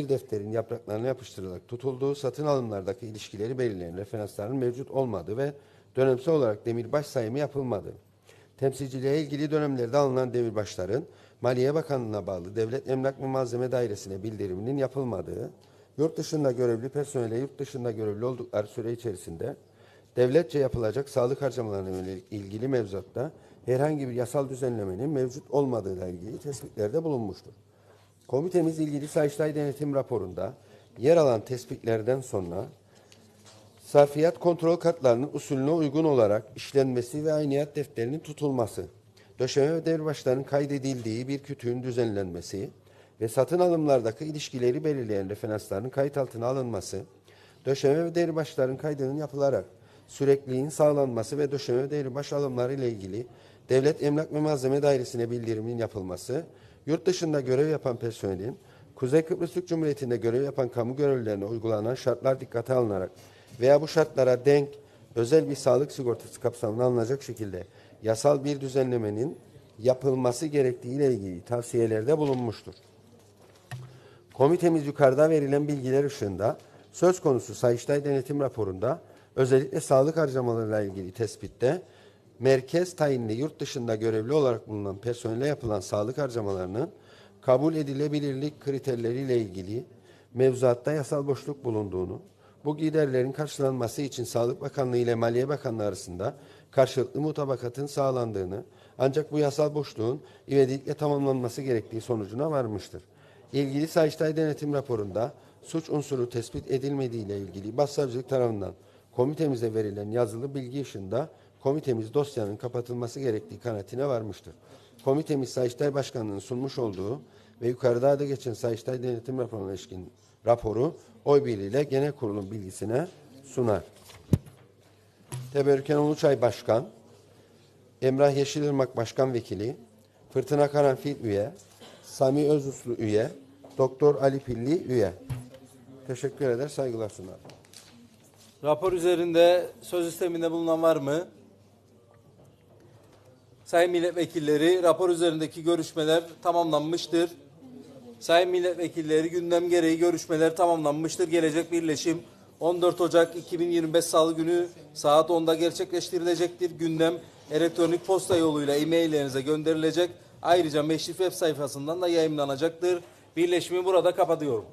bir defterin yapraklarına yapıştırılarak tutulduğu satın alımlardaki ilişkileri belirleyen referansların mevcut olmadığı ve dönemsel olarak demirbaş sayımı yapılmadığı. Temsilciliğe ilgili dönemlerde alınan demirbaşların Maliye Bakanlığı'na bağlı Devlet Emlak ve Malzeme Dairesi'ne bildiriminin yapılmadığı, yurt dışında görevli personele yurt dışında görevli oldukları süre içerisinde devletçe yapılacak sağlık harcamalarına yönelik ilgili mevzuatta herhangi bir yasal düzenlemenin mevcut olmadığıyla ilgili tespitlerde bulunmuştur. Komitemiz ilgili Sayıştay Denetim raporunda yer alan tespitlerden sonra sarfiyat kontrol kartlarının usulüne uygun olarak işlenmesi ve ayniyat defterinin tutulması, döşeme ve demirbaşlarının kaydedildiği bir kütüğün düzenlenmesi ve satın alımlardaki ilişkileri belirleyen referansların kayıt altına alınması, döşeme ve demirbaşların kaydının yapılarak sürekliliğin sağlanması ve döşeme ve demirbaş alımları ile ilgili Devlet Emlak ve Malzeme Dairesi'ne bildirimin yapılması, yurt dışında görev yapan personelin Kuzey Kıbrıs Türk Cumhuriyeti'nde görev yapan kamu görevlilerine uygulanan şartlar dikkate alınarak veya bu şartlara denk özel bir sağlık sigortası kapsamına alınacak şekilde yasal bir düzenlemenin yapılması gerektiği ile ilgili tavsiyelerde bulunmuştur. Komitemiz yukarıda verilen bilgiler ışığında söz konusu Sayıştay Denetim raporunda özellikle sağlık harcamalarıyla ilgili tespitte merkez tayinli yurt dışında görevli olarak bulunan personele yapılan sağlık harcamalarının kabul edilebilirlik kriterleriyle ilgili mevzuatta yasal boşluk bulunduğunu, bu giderlerin karşılanması için Sağlık Bakanlığı ile Maliye Bakanlığı arasında karşılıklı mutabakatın sağlandığını, ancak bu yasal boşluğun ivedilikle tamamlanması gerektiği sonucuna varmıştır. İlgili Sayıştay Denetim raporunda suç unsuru tespit edilmediği ile ilgili Başsavcılık tarafından komitemize verilen yazılı bilgi ışığında komitemiz dosyanın kapatılması gerektiği kanaatine varmıştır. Komitemiz Sayıştay Başkanlığı'nın sunmuş olduğu ve yukarıda adı geçen Sayıştay Denetim raporuna ilişkin raporu oy birliğiyle genel kurulun bilgisine sunar. Teberrüken Uluçay Başkan, Emrah Yeşilırmak Başkan Vekili, Fırtına Karanfil üye, Sami Özuslu üye, Doktor Ali Pilli üye. Teşekkür eder, saygılar sunar. Rapor üzerinde söz isteminde bulunan var mı? Sayın milletvekilleri, rapor üzerindeki görüşmeler tamamlanmıştır. Sayın milletvekilleri, gündem gereği görüşmeler tamamlanmıştır. Gelecek birleşim 14 Ocak 2025 Salı günü saat 10'da gerçekleştirilecektir. Gündem elektronik posta yoluyla e-maillerinize gönderilecek. Ayrıca Meşrif web sayfasından da yayınlanacaktır. Birleşimi burada kapatıyorum.